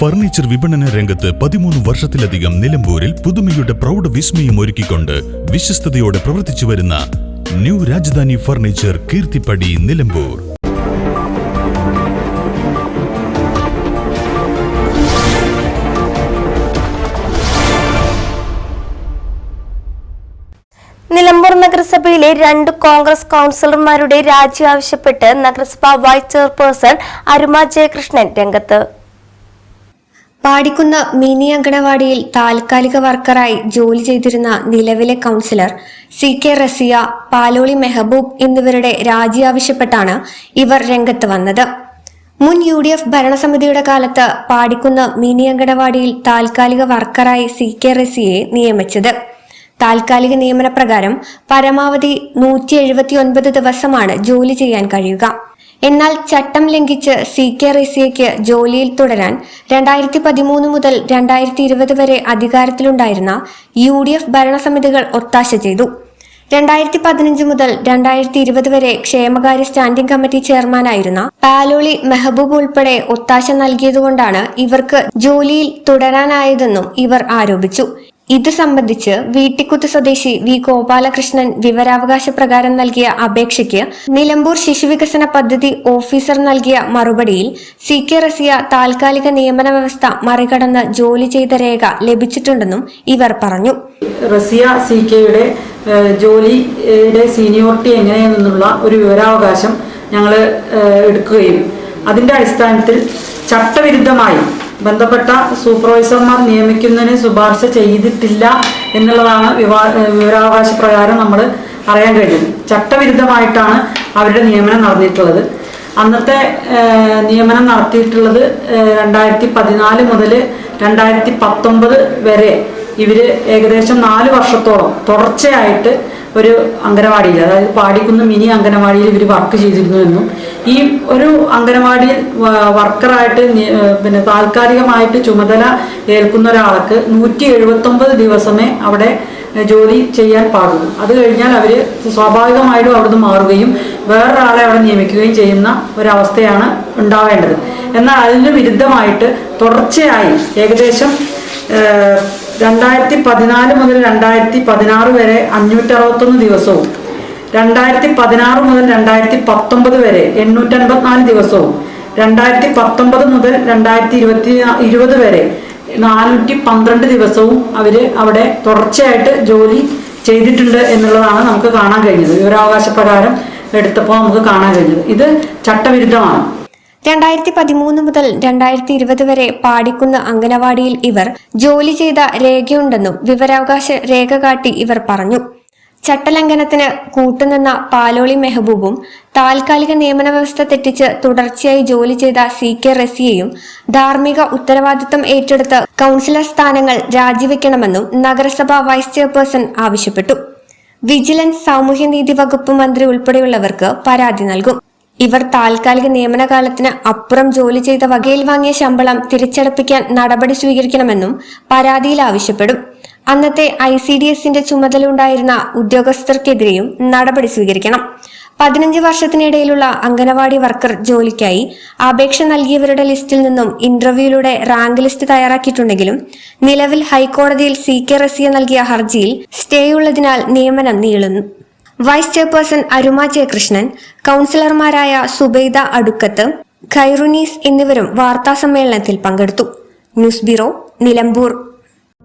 Furniture വിപണന രംഗത്ത് പതിമൂന്ന് വർഷത്തിലധികം നിലമ്പൂരിൽ പുതുമയുടെ പ്രൗഢ വിസ്മയം ഒരുക്കിക്കൊണ്ട് വിശ്വസ്തയോടെ പ്രവർത്തിച്ചു വരുന്ന ന്യൂ രാജധാനി ഫർണിച്ചർ കീർത്തിപ്പടി നിലമ്പൂർ. നിലമ്പൂർ നഗരസഭയിലെ രണ്ട് കോൺഗ്രസ് കൗൺസിലർമാരുടെ രാജി ആവശ്യപ്പെട്ട് നഗരസഭാ വൈസ് ചെയർപേഴ്സൺ അരുമ ജയകൃഷ്ണൻ രംഗത്ത്. പാടിക്കുന്ന മിനി അങ്കണവാടിയിൽ താൽക്കാലിക വർക്കറായി ജോലി ചെയ്തിരുന്ന നിലവിലെ councillor C K Rasiya Paloli Mehboob എന്നിവരുടെ രാജി ആവശ്യപ്പെട്ടാണ് ഇവർ രംഗത്ത് വന്നത്. മുൻ യു ഡി എഫ് ഭരണസമിതിയുടെ കാലത്ത് പാടിക്കുന്ന മിനി അങ്കണവാടിയിൽ താൽക്കാലിക വർക്കറായി സി കെ റസിയെ നിയമിച്ചത്. താൽക്കാലിക നിയമനപ്രകാരം പരമാവധി നൂറ്റി എഴുപത്തി ഒൻപത് ദിവസമാണ് ജോലി ചെയ്യാൻ കഴിയുക. എന്നാൽ ചട്ടം ലംഘിച്ച് സി കെ റസിയയ്ക്ക് ജോലിയിൽ തുടരാൻ രണ്ടായിരത്തി പതിമൂന്ന് മുതൽ രണ്ടായിരത്തി ഇരുപത് വരെ അധികാരത്തിലുണ്ടായിരുന്ന യു ഡി എഫ് ഭരണസമിതികൾ ഒത്താശ ചെയ്തു. രണ്ടായിരത്തി പതിനഞ്ച് മുതൽ രണ്ടായിരത്തി ഇരുപത് വരെ ക്ഷേമകാര്യ സ്റ്റാൻഡിംഗ് കമ്മിറ്റി ചെയർമാനായിരുന്ന പാലോളി മെഹബൂബ് ഉൾപ്പെടെ ഒത്താശ നൽകിയതുകൊണ്ടാണ് ഇവർക്ക് ജോലിയിൽ തുടരാനായതെന്നും ഇവർ ആരോപിച്ചു. ഇത് സംബന്ധിച്ച് വീട്ടിക്കുത്ത് സ്വദേശി വി ഗോപാലകൃഷ്ണൻ വിവരാവകാശ പ്രകാരം നൽകിയ അപേക്ഷയ്ക്ക് നിലമ്പൂർ ശിശുവികസന പദ്ധതി ഓഫീസർ നൽകിയ മറുപടിയിൽ സി കെ റസിയ താൽക്കാലിക നിയമന വ്യവസ്ഥ മറികടന്ന് ജോലി ചെയ്ത രേഖ ലഭിച്ചിട്ടുണ്ടെന്നും ഇവർ പറഞ്ഞു. റസിയ സി കെയുടെ ജോലിയുടെ സീനിയോറിറ്റി എങ്ങനെയെന്നുള്ള ഒരു വിവരാവകാശം ഞങ്ങൾ എടുക്കുകയും അതിന്റെ അടിസ്ഥാനത്തിൽ ചട്ടവിരുദ്ധമായി ബന്ധപ്പെട്ട സൂപ്പർവൈസർമാർ നിയമിക്കുന്നതിന് ശുപാർശ ചെയ്തിട്ടില്ല എന്നുള്ളതാണ് വിവാ വിവരാവകാശ പ്രകാരം നമ്മൾ അറിയാൻ കഴിഞ്ഞത്. ചട്ടവിരുദ്ധമായിട്ടാണ് അവരുടെ നിയമനം നടന്നിട്ടുള്ളത്. അന്നത്തെ നിയമനം നടത്തിയിട്ടുള്ളത് രണ്ടായിരത്തി പതിനാല് മുതൽ രണ്ടായിരത്തി പത്തൊമ്പത് വരെ ഇവർ ഏകദേശം നാല് വർഷത്തോളം തുടർച്ചയായിട്ട് ഒരു അംഗനവാടിയിൽ അതായത് പാടിക്കുന്ന മിനി അംഗനവാടിയിൽ ഇവർ വർക്ക് ചെയ്തിരുന്നു എന്നും ഈ ഒരു അംഗനവാടിയിൽ വർക്കറായിട്ട് പിന്നെ താൽക്കാലികമായിട്ട് ചുമതല ഏൽക്കുന്ന ഒരാൾക്ക് നൂറ്റി എഴുപത്തൊമ്പത് ദിവസമേ അവിടെ ജോലി ചെയ്യാൻ പാടുള്ളൂ. അത് കഴിഞ്ഞാൽ അവർ സ്വാഭാവികമായിട്ടും അവിടുന്ന് മാറുകയും വേറൊരാളെ അവിടെ നിയമിക്കുകയും ചെയ്യുന്ന ഒരവസ്ഥയാണ് ഉണ്ടാവേണ്ടത്. എന്നാൽ അതിന് വിരുദ്ധമായിട്ട് തുടർച്ചയായി ഏകദേശം രണ്ടായിരത്തി പതിനാല് മുതൽ രണ്ടായിരത്തി പതിനാറ് വരെ അഞ്ഞൂറ്റി അറുപത്തൊന്ന് ദിവസവും രണ്ടായിരത്തി പതിനാറ് മുതൽ രണ്ടായിരത്തി പത്തൊമ്പത് വരെ എണ്ണൂറ്റി അൻപത്തിനാല് ദിവസവും രണ്ടായിരത്തി പത്തൊമ്പത് മുതൽ രണ്ടായിരത്തി ഇരുപത്തി ഇരുപത് വരെ നാനൂറ്റി പന്ത്രണ്ട് ദിവസവും അവർ അവിടെ തുടർച്ചയായിട്ട് ജോലി ചെയ്തിട്ടുണ്ട് എന്നുള്ളതാണ് നമുക്ക് കാണാൻ കഴിഞ്ഞത്. വിവരാവകാശ പ്രകാരം എടുത്തപ്പോൾ നമുക്ക് കാണാൻ കഴിഞ്ഞത്. ഇത് ചട്ടവിരുദ്ധമാണ്. രണ്ടായിരത്തി പതിമൂന്ന് മുതൽ രണ്ടായിരത്തി ഇരുപത് വരെ പാടിക്കുന്ന അംഗനവാടിയിൽ ഇവർ ജോലി ചെയ്ത രേഖയുണ്ടെന്നും വിവരാവകാശ രേഖ കാട്ടി ഇവർ പറഞ്ഞു. ചട്ടലംഘനത്തിന് കൂട്ടുനിന്ന പാലോളി മെഹബൂബും താൽക്കാലിക നിയമന വ്യവസ്ഥ തെറ്റിച്ച് തുടർച്ചയായി ജോലി ചെയ്ത സി കെ റസിയയും ധാർമ്മിക ഉത്തരവാദിത്തം ഏറ്റെടുത്ത് കൗൺസിലർ സ്ഥാനങ്ങൾ രാജിവെക്കണമെന്നും നഗരസഭാ വൈസ് ചെയർപേഴ്സൺ ആവശ്യപ്പെട്ടു. വിജിലൻസ് സാമൂഹ്യനീതി വകുപ്പ് മന്ത്രി ഉൾപ്പെടെയുള്ളവർക്ക് പരാതി നൽകും. ഇവർ താൽക്കാലിക നിയമനകാലത്തിന് അപ്പുറം ജോലി ചെയ്ത വകയിൽ വാങ്ങിയ ശമ്പളം തിരിച്ചടപ്പിക്കാൻ നടപടി സ്വീകരിക്കണമെന്നും പരാതിയിൽ ആവശ്യപ്പെടും. അന്നത്തെ ഐ സി ഡി എസിന്റെ ചുമതല ഉണ്ടായിരുന്ന ഉദ്യോഗസ്ഥർക്കെതിരെയും നടപടി സ്വീകരിക്കണം. പതിനഞ്ച് വർഷത്തിനിടയിലുള്ള അംഗനവാടി വർക്കർ ജോലിക്കായി അപേക്ഷ നൽകിയവരുടെ ലിസ്റ്റിൽ നിന്നും ഇന്റർവ്യൂയിലൂടെ റാങ്ക് ലിസ്റ്റ് തയ്യാറാക്കിയിട്ടുണ്ടെങ്കിലും നിലവിൽ ഹൈക്കോടതിയിൽ സി കെ റസിയ നൽകിയ ഹർജിയിൽ സ്റ്റേ ഉള്ളതിനാൽ നിയമനം നീളുന്നു. വൈസ് ചെയർപേഴ്സൺ അരുമ ജയകൃഷ്ണൻ കൗൺസിലർമാരായ സുബൈദ അടുക്കത്ത് ഖൈറുനീസ് എന്നിവരും വാർത്താസമ്മേളനത്തിൽ പങ്കെടുത്തു. News bureau Nilambur.